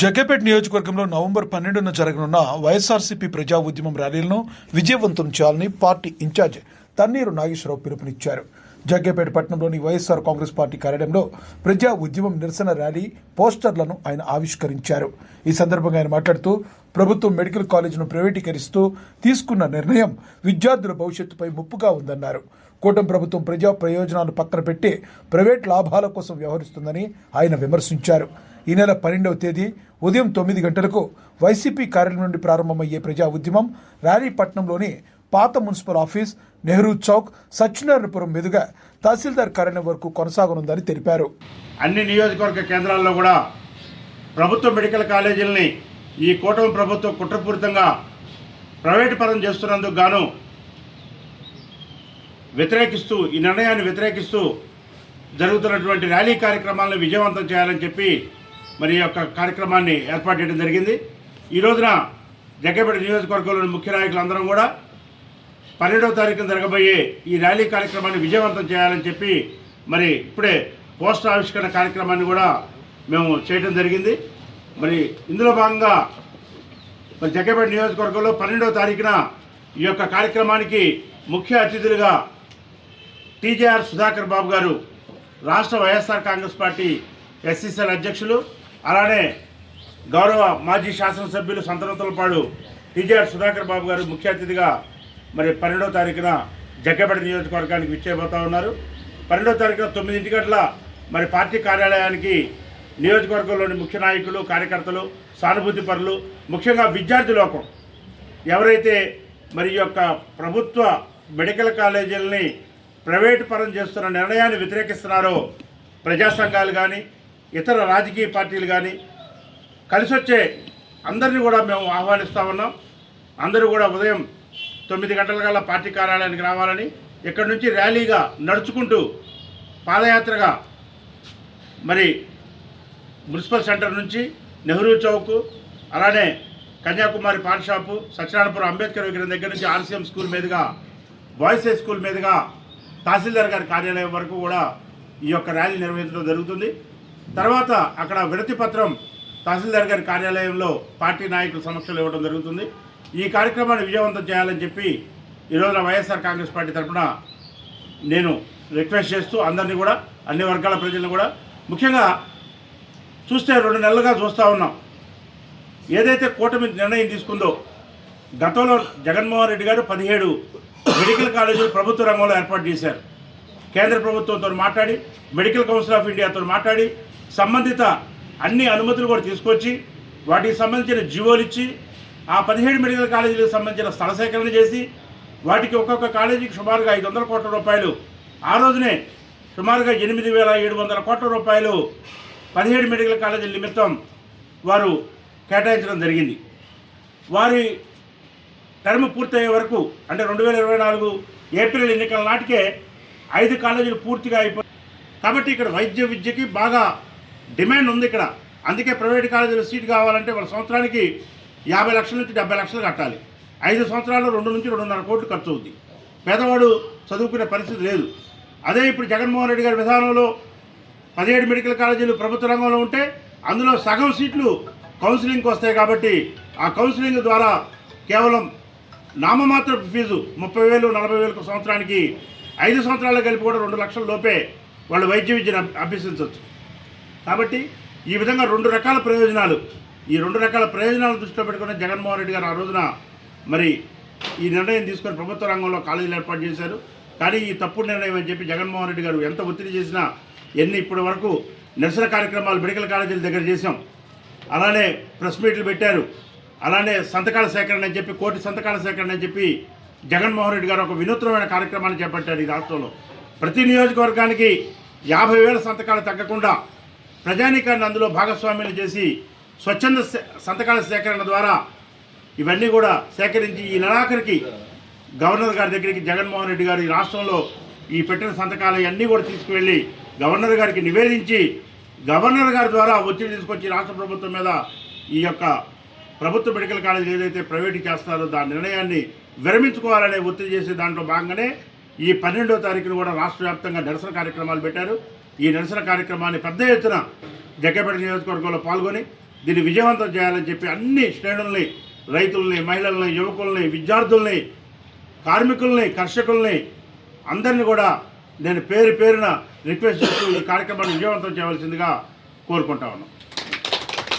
జగ్గపేట నియోజకవర్గంలో నవంబర్ పన్నెండున జరగనున్న వైఎస్ఆర్సీపీ ప్రజా ఉద్యమం ర్యాలీలను విజయవంతం చేయాలని పార్టీ ఇన్ఛార్జ్ తన్నీరు నాగేశ్వరరావు పిలుపునిచ్చారు. జగ్గపేట పట్టణంలోని వైఎస్ఆర్ కాంగ్రెస్ పార్టీ కార్యాలయంలో ప్రజా ఉద్యమం నిరసన ర్యాలీ పోస్టర్లను ఆయన ఆవిష్కరించారు. ఈ సందర్భంగా ఆయన మాట్లాడుతూ ప్రభుత్వం మెడికల్ కాలేజీను ప్రైవేటీకరిస్తూ తీసుకున్న నిర్ణయం విద్యార్థుల భవిష్యత్తుపై ముప్పుగా ఉందన్నారు. కూటమి ప్రభుత్వం ప్రజా ప్రయోజనాలు పక్కన పెట్టి ప్రైవేట్ లాభాల కోసం వ్యవహరిస్తుందని ఆయన విమర్శించారు. ఈ నెల పన్నెండవ తేదీ ఉదయం తొమ్మిది గంటలకు వైసీపీ కార్యాలయం నుండి ప్రారంభమయ్యే ప్రజా ఉద్యమం ర్యాలీపట్నంలోని పాత మున్సిపల్ ఆఫీస్ నెహ్రూ చౌక్ సత్యనారాయణపురం మీదుగా తహసీల్దార్ కార్యాలయం వరకు కొనసాగనుందని తెలిపారు. అన్ని నియోజకవర్గ కేంద్రాల్లో కూడా ప్రభుత్వ మెడికల్ కాలేజీలని ఈ కూటమి ప్రభుత్వం కుట్రపూరితంగా ప్రైవేటు పరం చేస్తున్నందుకు గాను వ్యతిరేకిస్తూ ఈ నిర్ణయాన్ని వ్యతిరేకిస్తూ జరుగుతున్నటువంటి ర్యాలీ కార్యక్రమాలను విజయవంతం చేయాలని చెప్పి మరి ఈ యొక్క కార్యక్రమాన్ని ఏర్పాటు చేయడం జరిగింది. ఈ రోజున జగ్గపేట నియోజకవర్గంలోని ముఖ్య నాయకులందరం కూడా పన్నెండవ తారీఖున జరగబోయే ఈ ర్యాలీ కార్యక్రమాన్ని విజయవంతం చేయాలని చెప్పి మరి ఇప్పుడే పోస్టర్ ఆవిష్కరణ కార్యక్రమాన్ని కూడా మేము చేయడం జరిగింది. మరి ఇందులో భాగంగా మరి జగ్గపేట నియోజకవర్గంలో పన్నెండవ తారీఖున ఈ యొక్క కార్యక్రమానికి ముఖ్య అతిథులుగా టీజేఆర్ సుధాకర్ బాబు గారు రాష్ట్ర వైఎస్ఆర్ కాంగ్రెస్ పార్టీ ఎస్సీసీఎల్ అధ్యక్షులు అలానే గౌరవ మాజీ శాసనసభ్యులు సంతనతులపాడు టీజేఆర్ సుధాకర్ బాబు గారు ముఖ్య అతిథిగా మరి పన్నెండవ తారీఖున జగ్గపేట నియోజకవర్గానికి విచ్చేయబోతా ఉన్నారు. పన్నెండవ తారీఖున తొమ్మిదింటి గంటల మరి పార్టీ కార్యాలయానికి నియోజకవర్గంలోని ముఖ్య నాయకులు కార్యకర్తలు సానుభూతి పరులు ముఖ్యంగా విద్యార్థి లోకం ఎవరైతే మరి యొక్క ప్రభుత్వ మెడికల్ కాలేజీలని ప్రైవేటు పరం చేస్తున్న నిర్ణయాన్ని వ్యతిరేకిస్తున్నారో ప్రజా సంఘాలు కానీ ఇతర రాజకీయ పార్టీలు కానీ కలిసి వచ్చే అందరినీ కూడా మేము ఆహ్వానిస్తూ ఉన్నాం. అందరూ కూడా ఉదయం తొమ్మిది గంటల కల్లా పార్టీ కార్యాలయానికి రావాలని ఇక్కడి నుంచి ర్యాలీగా నడుచుకుంటూ పాదయాత్రగా మరి మున్సిపల్ సెంటర్ నుంచి నెహ్రూ చౌక్ అలానే కన్యాకుమారి పాన్ షాపు సత్యనారాయణపురం అంబేద్కర్ విగ్రహం దగ్గర నుంచి ఆర్సీఎం స్కూల్ మీదుగా బాయ్స్ హై స్కూల్ మీదుగా తహసీల్దార్ గారి కార్యాలయం వరకు కూడా ఈ యొక్క ర్యాలీ నిర్వహించడం జరుగుతుంది. తర్వాత అక్కడ వినతి పత్రం తహసీల్దార్ గారి కార్యాలయంలో పార్టీ నాయకుల సమక్షంలో ఇవ్వడం జరుగుతుంది. ఈ కార్యక్రమాన్ని విజయవంతం చేయాలని చెప్పి ఈ రోజున వైఎస్ఆర్ కాంగ్రెస్ పార్టీ తరఫున నేను రిక్వెస్ట్ చేస్తూ అందరినీ కూడా అన్ని వర్గాల ప్రజలను కూడా ముఖ్యంగా చూస్తే రెండు నెలలుగా చూస్తూ ఉన్నాం. ఏదైతే కూటమి నిర్ణయం తీసుకుందో గతంలో జగన్మోహన్ రెడ్డి గారు పదిహేడు మెడికల్ కాలేజీలు ప్రభుత్వ రంగంలో ఏర్పాటు చేశారు. కేంద్ర ప్రభుత్వంతో మాట్లాడి మెడికల్ కౌన్సిల్ ఆఫ్ ఇండియాతో మాట్లాడి సంబంధిత అన్ని అనుమతులు కూడా తీసుకొచ్చి వాటికి సంబంధించిన జీవోలు ఇచ్చి ఆ పదిహేడు మెడికల్ కాలేజీలకు సంబంధించిన స్థల సేకరణ చేసి వాటికి ఒక్కొక్క కాలేజీకి సుమారుగా ఐదు వందల కోట్ల రూపాయలు. ఆ రోజునే సుమారుగా ఎనిమిది వేల ఏడు వందల కోట్ల రూపాయలు పదిహేడు మెడికల్ కాలేజీల నిమిత్తం వారు కేటాయించడం జరిగింది. వారి టర్మ్ పూర్తయ్యే వరకు అంటే రెండు వేల ఇరవై నాలుగు ఏప్రిల్ ఎన్నికల నాటికే ఐదు కాలేజీలు పూర్తిగా అయిపోయి కాబట్టి ఇక్కడ వైద్య విద్యకి బాగా డిమాండ్ ఉంది ఇక్కడ. అందుకే ప్రైవేట్ కాలేజీలో సీట్ కావాలంటే వాళ్ళ సంవత్సరానికి యాభై లక్షల నుంచి డెబ్బై లక్షలు కట్టాలి. ఐదు సంవత్సరాలు రెండు నుంచి రెండున్నర కోట్లు ఖర్చు అవుద్ది. పేదవాడు చదువుకునే పరిస్థితి లేదు. అదే ఇప్పుడు జగన్మోహన్ రెడ్డి గారి విధానంలో పదిహేడు మెడికల్ కాలేజీలు ప్రభుత్వ రంగంలో ఉంటే అందులో సగం సీట్లు కౌన్సిలింగ్కి వస్తాయి కాబట్టి ఆ కౌన్సిలింగ్ ద్వారా కేవలం నామమాత్ర ఫీజు ముప్పై వేలు నలభై వేలకు సంవత్సరానికి ఐదు సంవత్సరాలు కలిపి కూడా రెండు లక్షల లోపే వాళ్ళు వైద్య విద్యను అభ్యసించవచ్చు. కాబట్టి ఈ విధంగా రెండు రకాల ప్రయోజనాలు. ఈ రెండు రకాల ప్రయోజనాలను దృష్టిలో పెట్టుకుని జగన్మోహన్ రెడ్డి గారు ఆ రోజున మరి ఈ నిర్ణయం తీసుకొని ప్రభుత్వ రంగంలో కాలేజీలు ఏర్పాటు చేశారు. కానీ ఈ తప్పుడు నిర్ణయం అని చెప్పి జగన్మోహన్ రెడ్డి గారు ఎంత ఒత్తిడి చేసినా ఎన్ని ఇప్పటి వరకు నిరసన కార్యక్రమాలు మెడికల్ కాలేజీల దగ్గర చేశాం. అలానే ప్రెస్ మీట్లు పెట్టారు. అలానే సంతకాల సేకరణ అని చెప్పి కోటి సంతకాల సేకరణ అని చెప్పి జగన్మోహన్ రెడ్డి గారు ఒక వినూత్నమైన కార్యక్రమాన్ని చేపట్టారు ఈ రాష్ట్రంలో. ప్రతి నియోజకవర్గానికి యాభై వేల సంతకాలు తగ్గకుండా ప్రజానీకాన్ని అందులో భాగస్వామ్యం చేసి స్వచ్ఛంద సంతకాల సేకరణ ద్వారా ఇవన్నీ కూడా సేకరించి ఈ నెలాఖరికి గవర్నర్ గారి దగ్గరికి జగన్మోహన్ రెడ్డి గారు ఈ రాష్ట్రంలో ఈ పెట్టిన సంతకాలు అన్నీ కూడా తీసుకువెళ్ళి గవర్నర్ గారికి నివేదించి గవర్నర్ గారి ద్వారా ఒత్తిడి తీసుకొచ్చి రాష్ట్ర ప్రభుత్వం మీద ఈ యొక్క ప్రభుత్వ మెడికల్ కాలేజీలు ఏదైతే ప్రైవేట్ చేస్తారో దాని నిర్ణయాన్ని విరమించుకోవాలనే ఒత్తిడి చేసే దాంట్లో భాగంగానే ఈ పన్నెండో తారీఖున కూడా రాష్ట్ర వ్యాప్తంగా నిరసన కార్యక్రమాలు పెట్టారు. ఈ నిరసన కార్యక్రమాన్ని పెద్ద ఎత్తున జగ్గపేట నియోజకవర్గంలో పాల్గొని దీన్ని విజయవంతం చేయాలని చెప్పి అన్ని శ్రేణుల్ని రైతుల్ని మహిళల్ని యువకుల్ని విద్యార్థుల్ని కార్మికుల్ని కర్షకుల్ని అందరిని కూడా నేను పేరు పేరున రిక్వెస్ట్ చేస్తూ ఈ కార్యక్రమాన్ని విజయవంతం చేయవలసిందిగా కోరుకుంటా ఉన్నాను.